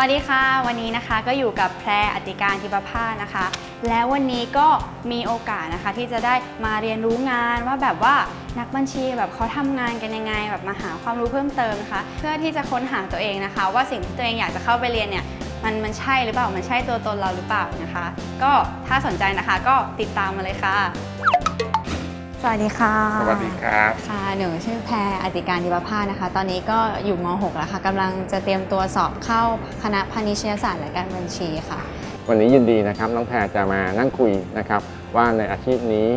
วัสดีค่ะ วันนี้นะคะก็อยู่กับแพรอติการทิปภาสนะคะ แล้ววันนี้ก็มีโอกาสนะคะที่จะได้มาเรียนรู้งานว่าแบบว่านักบัญชีแบบเขาทำงานกันยังไง แบบมาหาความรู้เพิ่มเติมนะคะ เพื่อที่จะค้นหาตัวเองนะคะ ว่าสิ่งที่ตัวเองอยากจะเข้าไปเรียนเนี่ยมันมันใช่หรือเปล่ามันใช่ตัวตนเราหรือเปล่านะคะ ก็ถ้าสนใจนะคะก็ติดตามมาเลยค่ะ วัสดีค่ะ สวัสดีครับ ค่ะ หนูชื่อแพรอติการดิบภาสนะคะ ตอนนี้ก็อยู่ม .6 แล้วค่ะกำลังจะเตรียมตัวสอบเข้าคณะพาณิชยศาสตร์และการบัญชีค่ะ วันนี้ยินดีนะครับ น้องแพรจะมานั่งคุยนะครับ ว่าในอาชีพนี้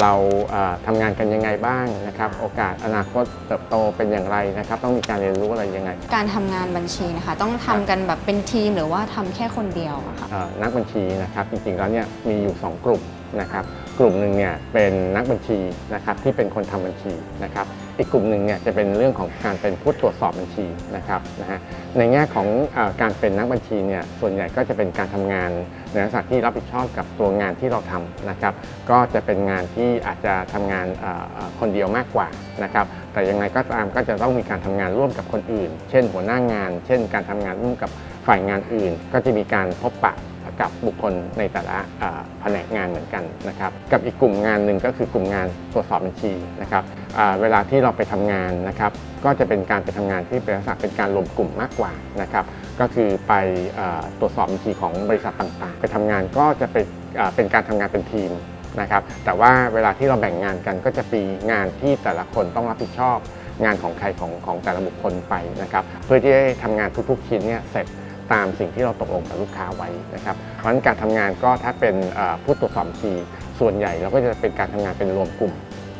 เราเอ่อทำงานกันยังไงบ้างนะครับ โอกาสอนาคตเติบโตเป็นอย่างไรนะครับ ต้องมีการเรียนรู้อะไรยังไง การทำงานบัญชีนะคะ ต้องทำกันแบบเป็นทีมหรือว่าทำแค่คนเดียวอะค่ะเอ่อนักบัญชีนะครับ จริงๆแล้วเนี่ยมีอยู่ 2 กลุ่มนะครับ กลุ่มหนึ่งเนี่ยเป็นนักบัญชีนะครับที่เป็นคนทำบัญชีนะครับอีกกลุ่มหนึ่งเนี่ยจะเป็นเรื่องของการเป็นผู้ตรวจสอบบัญชีนะครับนะฮะในแง่ของอการเป็นนักบัญชีเนี่ยส่วนใหญ่ก็จะเป็นการทำงานในลักษณะที่รับผิดชอบกับตัวงานที่เราทำนะครับก็จะเป็นงานที่อาจจะทำงานคนเดียวมากกว่านะครับแต่ยังไงก็ตามก็จะต้องมีการทำงานร่วมกับคนอื่น เช่น หัวหน้างาน เช่น การทำงานร่วมกับฝ่ายงานอื่น ก็จะมีการพบปะ กับบุคคลในแต่ละแผนกงานเหมือนกันนะครับ กับอีกกลุ่มงานหนึ่งก็คือกลุ่มงานตรวจสอบบัญชีนะครับเวลาที่เราไปทำงานนะครับ ก็จะเป็นการไปทำงานที่เป็นลักษณะเป็นการรวมกลุ่มมากกว่านะครับ ก็คือไปตรวจสอบบัญชีของบริษัทต่างๆ ไปทำงานก็จะเป็นเป็นการทำงานเป็นทีมนะครับ แต่ว่าเวลาที่เราแบ่งงานกันก็จะมีงานที่แต่ละคนต้องรับผิดชอบงานของใครของของแต่ละบุคคลไปนะครับ เพื่อที่จะทำงานทุกๆชิ้นเนี่ยเสร็จ ตามสิ่งที่เราตกลงกับลูกค้าไว้นะครับเพราะฉะนั้นการทำงานก็ถ้าเป็นเอ่อผู้ตรวจสอบบัญชีส่วนใหญ่เราก็จะเป็นการทำงานเป็นรวมกลุ่ม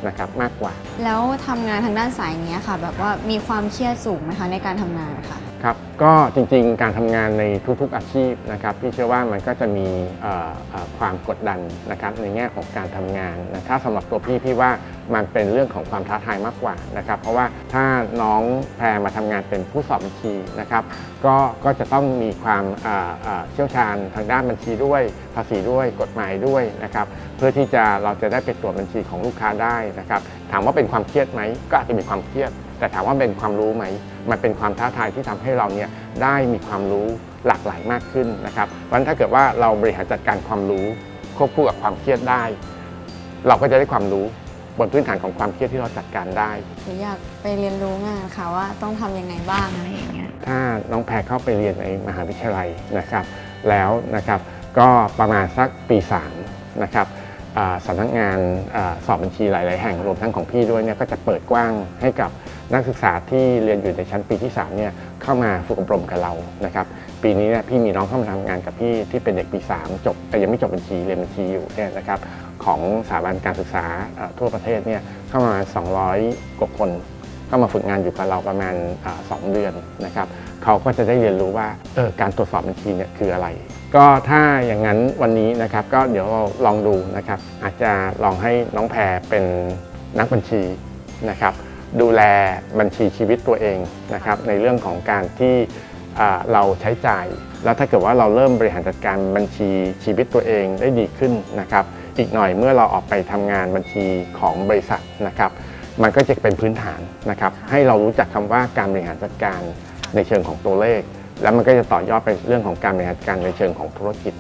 นะครับมากกว่า แล้วทำงานทางด้านสายเนี้ยค่ะ แบบว่ามีความเครียดสูงไหมคะในการทำงานค่ะครับก็จริงๆ การทำงานในทุกๆอาชีพนะครับพี่เชื่อว่ามันก็จะมีเอ่อเอ่อความกดดันนะครับในแง่ของการทำงานนะถ้าสำหรับตัวพี่พี่ว่า มันเป็นเรื่องของความท้าทายมากกว่านะครับ เพราะว่าถ้าน้องแพรมาทำงานเป็นผู้สอบบัญชีนะครับ ก็ก็จะต้องมีความเชี่ยวชาญทางด้านบัญชีด้วย ภาษีด้วยกฎหมายด้วยนะครับ เพื่อที่จะเราจะได้ไปตรวจบัญชีของลูกค้าได้นะครับ ถามว่าเป็นความเครียดไหมก็อาจจะมีความเครียด แต่ถามว่าเป็นความรู้ไหมมันเป็นความท้าทายที่ทำให้เราเนี่ยได้มีความรู้หลากหลายมากขึ้นนะครับเพราะฉะนั้นถ้าเกิดว่าเราบริหารจัดการความรู้ควบคู่กับความเครียดได้ เราก็จะได้ความรู้ บนพื้นฐานของความเครียดที่เราจัดการได้ หนูอยากไปเรียนรู้งานค่ะว่าต้องทำยังไงบ้างอะไรอย่างเงี้ย ถ้าน้องแพรเข้าไปเรียนในมหาวิทยาลัยนะครับ แล้วนะครับก็ประมาณสักปี3นะครับอ่าสำนักงานอาสอบบัญชีหลาย ๆ แห่งรวมทั้งของพี่ด้วยเนี่ยก็จะเปิดกว้างให้กับนักศึกษาที่เรียนอยู่ในชั้นปีที่3เนี่ยเข้ามาฝึกอบรมกับเรานะครับปีนี้เนี่ยพี่มีน้องเข้ามาทำงานกับพี่ที่เป็นเด็กปี 3 จบ แต่ยังไม่จบบัญชีเรียนบัญชีอยู่เนี่ยนะครับ ของสถาบันการศึกษาทั่วประเทศเนี่ยเข้ามา 200 กว่าคนก็มาฝึกงานอยู่กับเราประมาณอาสองเดือนนะครับเขาก็จะได้เรียนรู้ว่าออการตรวจสอบบัญชีเนี่ยคืออะไร ก็ถ้าอย่างนั้นวันนี้นะครับก็เดี๋ยวเราลองดูนะครับ อาจจะลองให้น้องแพรเป็นนักบัญชีนะครับ ดูแลบัญชีชีวิตตัวเองนะครับ ในเรื่องของการที่เราใช้จ่าย แล้วถ้าเกิดว่าเราเริ่มบริหารจัดการบัญชีชีวิตตัวเองได้ดีขึ้นนะครับ อีกหน่อยเมื่อเราออกไปทำงานบัญชีของบริษัทนะครับ มันก็จะเป็นพื้นฐานนะครับ ให้เรารู้จักคำว่าการบริหารจัดการในเชิงของตัวเลข แล้วมันก็จะต่อยอดไปเรื่องของการบริหารจัดการในเชิงของธุรกิจ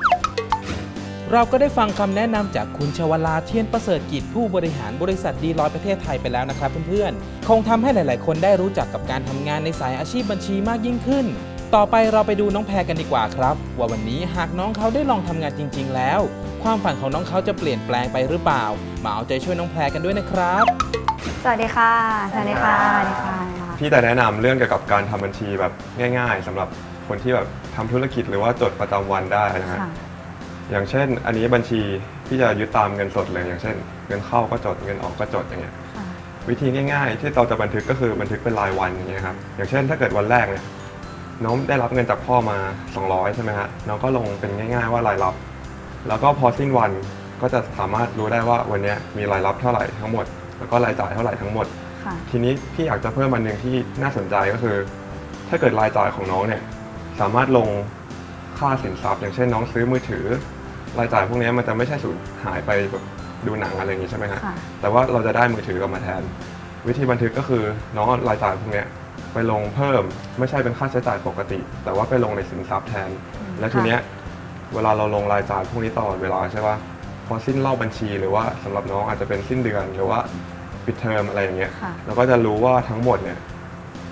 เราก็ได้ฟังคำแนะนำจากคุณชวลาเทียนประเสริฐกิจผู้บริหารบริษัทดีลอยประเทศไทยไปแล้วนะครับเพื่อนๆคงทำให้หลาย ๆ คนได้รู้จักกับการทำงานในสายอาชีพบัญชีมากยิ่งขึ้น ต่อไปเราไปดูน้องแพรกันดีกว่าครับ ว่าวันนี้หากน้องเขาได้ลองทำงานจริง ๆ แล้ว ความฝันของน้องเขาจะเปลี่ยนแปลงไปหรือเปล่า มาเอาใจช่วยน้องแพรกันด้วยนะครับ สวัสดีค่ะ สวัสดีค่ะสวัสดีค่ะพี่แต่แนะนำเรื่องเกี่ยวกับการทำบัญชีแบบง่าย ๆสำหรับคนที่แบบทำธุรกิจหรือว่าจดประจำวันได้นะฮะค่ะอย่างเช่น อันนี้บัญชีที่จะยึดตามเงินสดเลยอย่างเช่น เงินเข้าก็จดเงินออกก็จดอย่างเงี้ยค่ะวิธีง่าย ๆ ที่เราจะบันทึกก็คือบันทึกเป็นรายวันอย่างเงี้ยครับอย่างเช่น ถ้าเกิดวันแรกเนี่ย น้องได้รับเงินจากพ่อมา 200 ใช่ไหมฮะน้องก็ลงเป็นง่าย ๆว่ารายรับ แล้วก็พอสิ้นวันก็จะสามารถรู้ได้ว่าวันเนี้ยมีรายรับเท่าไหร่ทั้งหมด แล้วก็รายจ่ายเท่าไหร่ทั้งหมด ค่ะทีนี้พี่อยากจะเพิ่มอันหนึ่งที่น่าสนใจก็คือ ถ้าเกิดรายจ่ายของน้องเนี่ยสามารถลงค่าสินทรัพย์ อย่างเช่นน้องซื้อมือถือ รายจ่ายพวกนี้มันจะไม่ใช่สูญหายไปแบบดูหนังอะไรอย่างนี้ใช่ไหมฮะ ค่ะ แต่ว่าเราจะได้มือถือกลับมาแทน วิธีบันทึกก็คือน้องเอารายจ่ายพวกเนี้ย ไปลงเพิ่มไม่ใช่เป็นค่าใช้จ่ายปกติ แต่ว่าไปลงในสินทรัพย์แทน และทีเนี้ยเวลาเราลงรายจ่ายพวกนี้ตลอดเวลาใช่ปะพอสิ้นรอบบัญชีหรือว่าสำหรับน้องอาจจะเป็นสิ้นเดือนหรือว่าปิดเทอมอะไรอย่างเงี้ยค่ะเราก็จะรู้ว่าทั้งหมดเนี่ย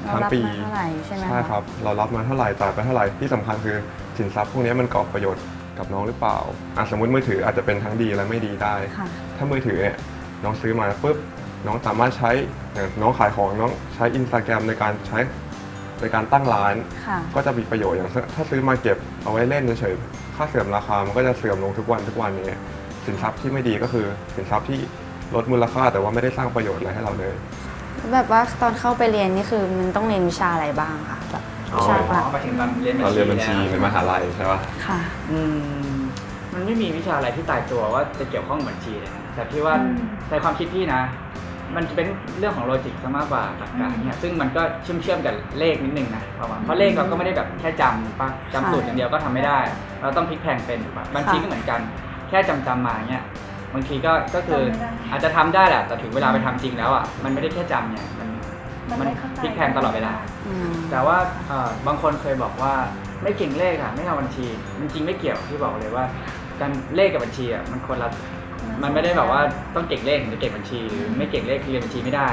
เราทั้งรับปีมาเท่าไหร่ใช่ไหมะใช่ครับ เรารับมาเท่าไหร่จ่ายไปเท่าไหร่ที่สำคัญคือสินทรัพย์พวกนี้มันก่อประโยชน์กับน้องหรือเปล่าอะสมมติมือถืออาจจะเป็นทั้งดีและไม่ดีได้ค่ะถ้ามือถือเนี่ยน้องซื้อมาปุ๊บ น้องสามารถใช้อย่างน้องขายของน้องใช้อินสตาแกรมในการใช้ในการตั้งร้าน ค่ะ ก็จะมีประโยชน์อย่างถ้าซื้อมาเก็บเอาไว้เล่นเฉยๆค่าเสื่อมราคามันก็จะเสื่อมลงทุกวันทุกวันอย่างเงี้ยสินทรัพย์ที่ไม่ดีก็คือสินทรัพย์ที่ลดมูลค่าแต่ว่าไม่ได้สร้างประโยชน์อะไรให้เราเลย แบบว่าตอนเข้าไปเรียนนี่คือมันต้องเรียนวิชาอะไรบ้างคะแบบวิชาหลักมาถึงตอนเรียนเราเรียนบัญชีแล้วในมหาลัยใช่ปะค่ะ อืมมันไม่มีวิชาอะไรที่ตายตัวว่าจะเกี่ยวข้องกับบัญชีเลยนะแต่พี่ว่าอืม ในความคิดพี่นะ มันจะเป็นเรื่องของโลจิกซะมากกว่าหลักการเนี่ยซึ่งมันก็เชื่อมเชื่อมๆกับเลขนิดนึงนะเพราะว่าเพราะเลขเราก็ไม่ได้แบบแค่จำปะจำสูตรอย่างเดียวก็ทำไม่ได้ เราต้องพลิกแพลงเป็นถูกปะบัญชีก็เหมือนกันแค่จำจำๆมาเนี่ยบางทีก็ก็คืออาจจะทำได้แหละแต่ถึงเวลาไปทำจริงแล้วอะมันไม่ได้แค่จำเนี่ยมันมันพลิกแพลงตลอดเวลาอืมแต่ว่าเอ่อบางคนเคยบอกว่าไม่เก่งเลขอะไม่เอาบัญชี มันจริงไม่เกี่ยวที่บอกเลยว่า การเลขกับบัญชีอะมันคนละ มันไม่ได้แบบว่าต้องเก่งเลขถึงจะเก่งบัญชีหรือไม่เก่งเลขเรียนบัญชีไม่ได้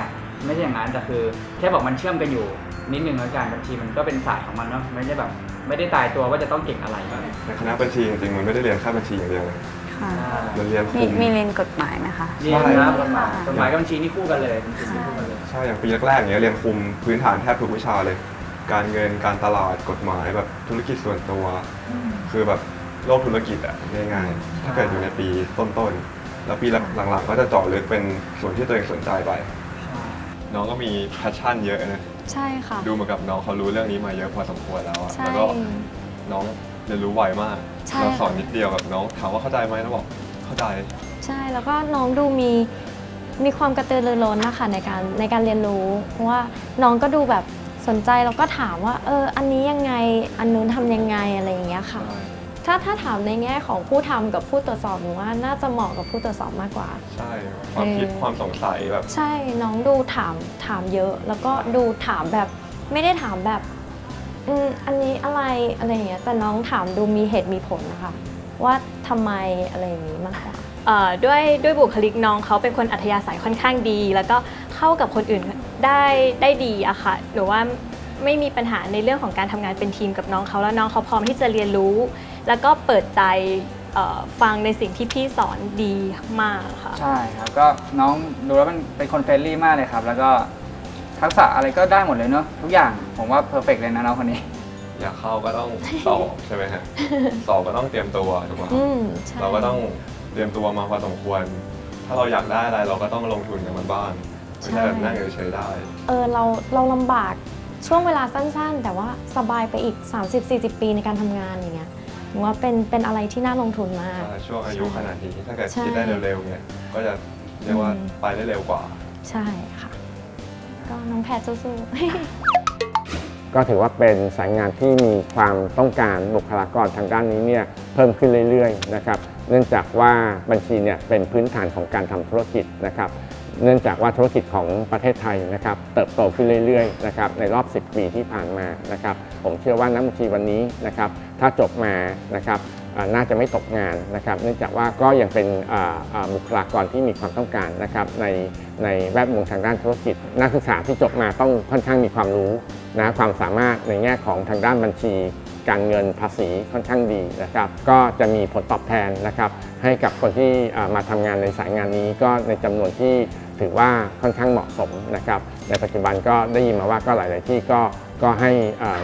ไม่ใช่อย่างนั้นแต่คือแค่บอกมันเชื่อมกันอยู่นิดนึงแล้วกันบัญชีมันก็เป็นศาสตร์ของมันเนาะไม่ได้แบบไม่ได้ตายตัวว่าจะต้องเก่งอะไรในคณะบัญชีจริงๆมันไม่ได้เรียนแค่บัญชีอย่างเดียวนะค่ะมันเรียนมีคุมมีเรียนกฎหมายไหมคะ เรียนครับกฎหมายกฎหมายกับบัญชีนี่คู่กันเลยบัญชีนี่คู่กันเลย ใช่อย่างปีแรกๆอย่างเงี้ยเรียนคุมพื้นฐานแทบทุกวิชาเลย การเงินการตลาดกฎหมายแบบธุรกิจส่วนตัว คือแบบโลกธุรกิจอะง่ายๆ ถ้าเกิดอยู่ในปีต้นๆ แล้วปีหลังๆก็จะเจาะลึกเป็นส่วนที่ตัวเองสนใจไป น้องก็มีแพชชั่นเยอะนะใช่ค่ะ ดูเหมือนกับน้องเขารู้เรื่องนี้มาเยอะพอสมควรแล้วอะใช่ แล้วก็น้องเรียนรู้ไวมาก ใช่ เราสอนค่ะนิดเดียวแบบน้องถามว่าเข้าใจไหมน้องบอกเข้าใจ ใช่แล้วก็น้องดูมีมีความกระตือรือร้นนะคะในการในการเรียนรู้ เพราะว่าน้องก็ดูแบบสนใจแล้วก็ถามว่า เออ อันนี้ยังไงอันนู้นทำยังไงอะไรอย่างเงี้ยค่ะ ถ้าถ้าถามในแง่ของผู้ทำกับผู้ตรวจสอบหนูว่าน่าจะเหมาะกับผู้ตรวจสอบมากกว่า ใช่ความคิดเออความสงสัยแบบใช่น้องดูถามถามเยอะ แล้วก็ดูถามแบบไม่ได้ถามแบบอืมอันนี้อะไรอะไรอย่างเงี้ยแต่น้องถามดูมีเหตุมีผลนะคะว่าทำไมอะไรอย่างนี้มากกว่าเอ่อด้วยด้วยบุคลิกน้องเขาเป็นคนอัธยาศัยค่อนข้างดี แล้วก็เข้ากับคนอื่นได้ได้ดีอะค่ะหนูว่าไม่มีปัญหาในเรื่องของการทำงานเป็นทีมกับน้องเขาแล้วน้องเขาพร้อมที่จะเรียนรู้ แล้วก็เปิดใจเอ่อฟังในสิ่งที่พี่สอนดีมากค่ะ ใช่ครับก็น้องดูแล้วมันเป็นคนเฟรนลี่มากเลยครับ แล้วก็ทักษะอะไรก็ได้หมดเลยเนาะทุกอย่างผมว่าเพอร์เฟกเลยนะน้องคนนี้ อยากเข้าก็ต้องสอบ ใช่ไหมฮะสอบก็ต้องเตรียมตัวถูกไหมอืมใช่ เราก็ต้องเตรียมตัวมาพอสมควร ถ้าเราอยากได้อะไรเราก็ต้องลงทุนกับมันบ้างไม่ใช่แบบนั่งเฉยๆได้ เออเราเราลำบากช่วงเวลาสั้นๆ แต่ว่าสบายไปอีก 30-40 ปีในการทำงานอย่างเงี้ยหนู ว่าเป็นเป็นอะไรที่น่าลงทุนมาก ช่วงอายุขนาดนี้ถ้าเกิดใช่คิดได้เร็วๆเนี่ยก็จะเรียกว่าอืมไปได้เร็วกว่า ใช่ค่ะ ก็น้องแพทสู้ๆก็ถือว่าเป็นสายงานที่มีความต้องการบุคลากรทางด้านนี้เนี่ยเพิ่มขึ้นเรื่อยๆนะครับ เนื่องจากว่าบัญชีเนี่ยเป็นพื้นฐานของการทำธุรกิจนะครับเนื่องจากว่าธุรกิจของประเทศไทยนะครับเติบโตขึ้นเรื่อยๆนะครับในรอบ 10 ปีที่ผ่านมานะครับผมเชื่อว่านักบัญชีวันนี้นะครับ ถ้าจบมานะครับน่าจะไม่ตกงานนะครับ เนื่องจากว่าก็ยังเป็นบุคลากรที่มีความต้องการนะครับในในแวดวงทางด้านธุรกิจ นักศึกษาที่จบมาต้องค่อนข้างมีความรู้นะความสามารถในแง่ของทางด้านบัญชี การเงินภาษีค่อนข้างดีนะครับ ก็จะมีผลตอบแทนนะครับ ให้กับคนที่มาทำงานในสายงานนี้ก็ในจำนวนที่ถือว่าค่อนข้างเหมาะสมนะครับ ในปัจจุบันก็ได้ยินมาว่าก็หลาย ๆ ที่ก็ก็ให้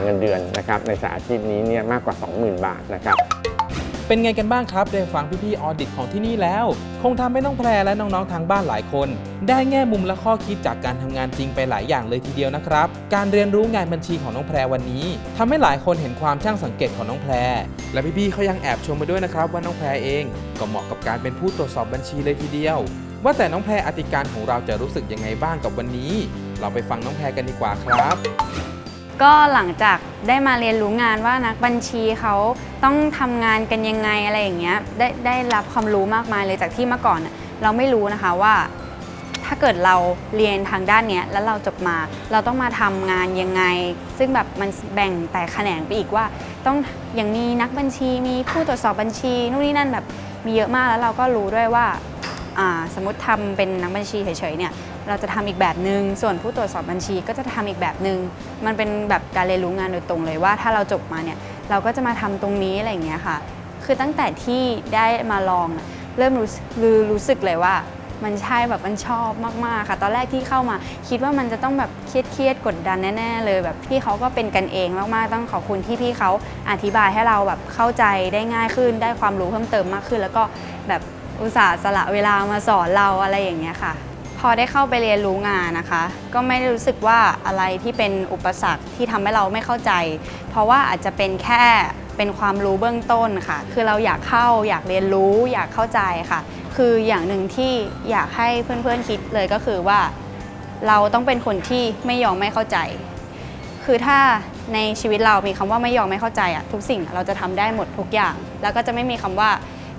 เงินเดือนนะครับในสายอาชีพนี้เนี่ยมากกว่า 20,000 บาทนะครับเป็นไงกันบ้างครับ ได้ฟังพี่ๆออดิตของที่นี่แล้ว คงทำให้น้องแพรและน้องๆทางบ้านหลายคน ได้แง่มุมและข้อคิดจากการทำงานจริงไปหลายอย่างเลยทีเดียวนะครับ การเรียนรู้งานบัญชีของน้องแพรวันนี้ทำให้หลายคนเห็นความช่างสังเกตของน้องแพร และพี่ๆเขายังแอบชมมาด้วยนะครับ ว่าน้องแพรเองก็เหมาะกับการเป็นผู้ตรวจสอบบัญชีเลยทีเดียว ว่าแต่น้องแพรอติการของเราจะรู้สึกยังไงบ้างกับวันนี้ เราไปฟังน้องแพรกันดีกว่าครับ ก็หลังจากได้มาเรียนรู้งานว่านักบัญชีเขาต้องทำงานกันยังไงอะไรอย่างเงี้ยได้ได้รับความรู้มากมายเลยจากที่เมื่อก่อน เราไม่รู้นะคะว่า ถ้าเกิดเราเรียนทางด้านเนี้ยแล้วเราจบมา เราต้องมาทำงานยังไง ซึ่งแบบมันแบ่งแต่แขนงไปอีกว่า ต้องอย่างมีนักบัญชีมีผู้ตรวจสอบบัญชีนู่นนี่นั่นแบบมีเยอะมากแล้วเราก็รู้ด้วยว่าอ่าสมมติทำเป็นนักบัญชีเฉยๆเนี่ย เราจะทำอีกแบบหนึง่งส่วนผู้ตรวจสอบบัญชีก็จะทำอีกแบบหนึง่งมันเป็นแบบการเรียนรู้งานโดยตรงเลยว่า ถ้าเราจบมาเนี่ยเราก็จะมาทำตรงนี้อะไรอย่างเงี้ยค่ะ คือตั้งแต่ที่ได้มาลองเริ่มรู้รู้รู้สึกเลยว่ามันใช่แบบมันชอบมากๆค่ะ ตอนแรกที่เข้ามาคิดว่ามันจะต้องแบบเครียดเครียดกดดันแน่ๆเลย แบบพี่เขาก็เป็นกันเองมากๆต้องขอบคุณที่พี่เขาอธิบายให้เราแบบเข้าใจได้ง่ายขึ้น ได้ความรู้เพิ่มเติมมากขึ้น แล้วก็แบบอุตส่าห์สละเวลามาสอนเราอะไรอย่างเงี้ยค่ะ อได้เข้าไปเรียนรู้งานนะคะ ก็ไม่ได้รู้สึกว่าอะไรที่เป็นอุปสรรคที่ทำให้เราไม่เข้าใจ เพราะว่าอาจจะเป็นแค่เป็นความรู้เบื้องต้นค่ะ คือเราอยากเข้าอยากเรียนรู้อยากเข้าใจค่ะ คืออย่างหนึ่งที่อยากให้เพื่อนๆคิดเลยก็คือว่า เราต้องเป็นคนที่ไม่ยอมไม่เข้าใจ คือถ้าในชีวิตเรามีคำว่าไม่ยอมไม่เข้าใจอะทุกสิ่งเราจะทำได้หมดทุกอย่าง แล้วก็จะไม่มีคำว่า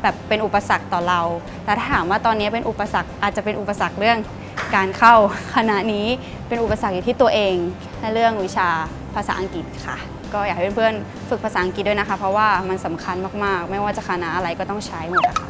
แบบเป็นอุปสรรคต่อเรา แต่ถ้าถามว่าตอนนี้เป็นอุปสรรคอาจจะเป็นอุปสรรคเรื่องการเข้าคณะนี้เป็นอุปสรรคอยู่ที่ตัวเองและเรื่องวิชาภาษาอังกฤษค่ะ ก็อยากให้เพื่อนๆฝึกภาษาอังกฤษด้วยนะคะ เพราะว่ามันสำคัญมากๆ ไม่ว่าจะคณะอะไรก็ต้องใช้หมดค่ะ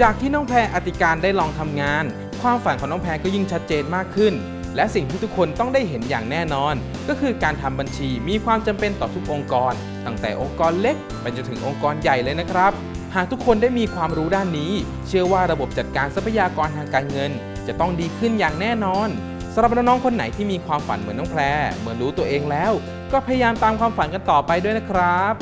จากที่น้องแพรอติการได้ลองทำงาน ความฝันของน้องแพรก็ยิ่งชัดเจนมากขึ้น และสิ่งที่ทุกคนต้องได้เห็นอย่างแน่นอน ก็คือการทำบัญชีมีความจำเป็นต่อทุกองค์กร ตั้งแต่องค์กรเล็กไปจนถึงองค์กรใหญ่เลยนะครับ หากทุกคนได้มีความรู้ด้านนี้ เชื่อว่าระบบจัดการทรัพยากรทางการเงิน จะต้องดีขึ้นอย่างแน่นอนสำหรับน้องๆคนไหนที่มีความฝันเหมือนน้องแพรเหมือนรู้ตัวเองแล้ว ก็พยายามตามความฝันกันต่อไปด้วยนะครับ